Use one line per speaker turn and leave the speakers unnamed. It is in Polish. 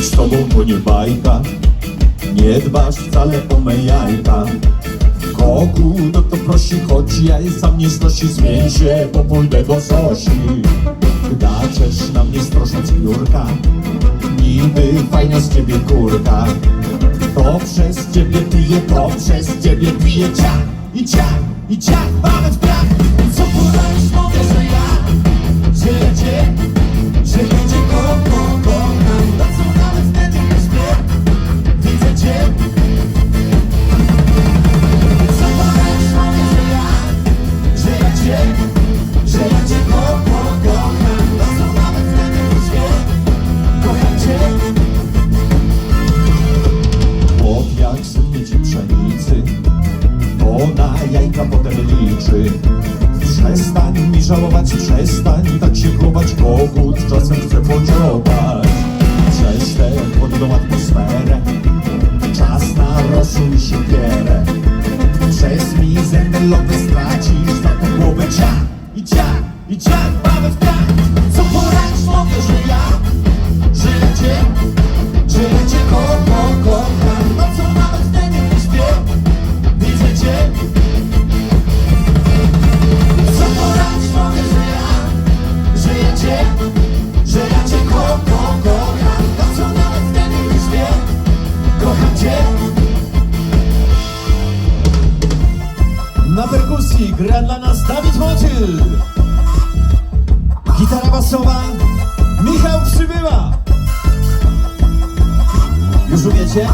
Z tobą to nie bajka Nie dbasz wcale o me jajka. Kogu, no to prosi, choć ja sam nie znosi Zmień się, bo pójdę do Zosi. Daczesz na mnie strosząc piórka Niby fajna z ciebie kurka. To przez ciebie piję, to przez ciebie piję ciach I ciach, i ciach, mamy na jajka potem liczy Przestań mi żałować, przestań tak się chować Kogut czasem chce podziobać Przez tę chłodną atmosferę Czas na rosół i siekierę Przez mizerne loty stracisz za to głowę. Ciach I ciach, i ciach,
Na perkusji gra dla nas Dawid Motyl. Gitara basowa Michał Przybyła. Już umiecie?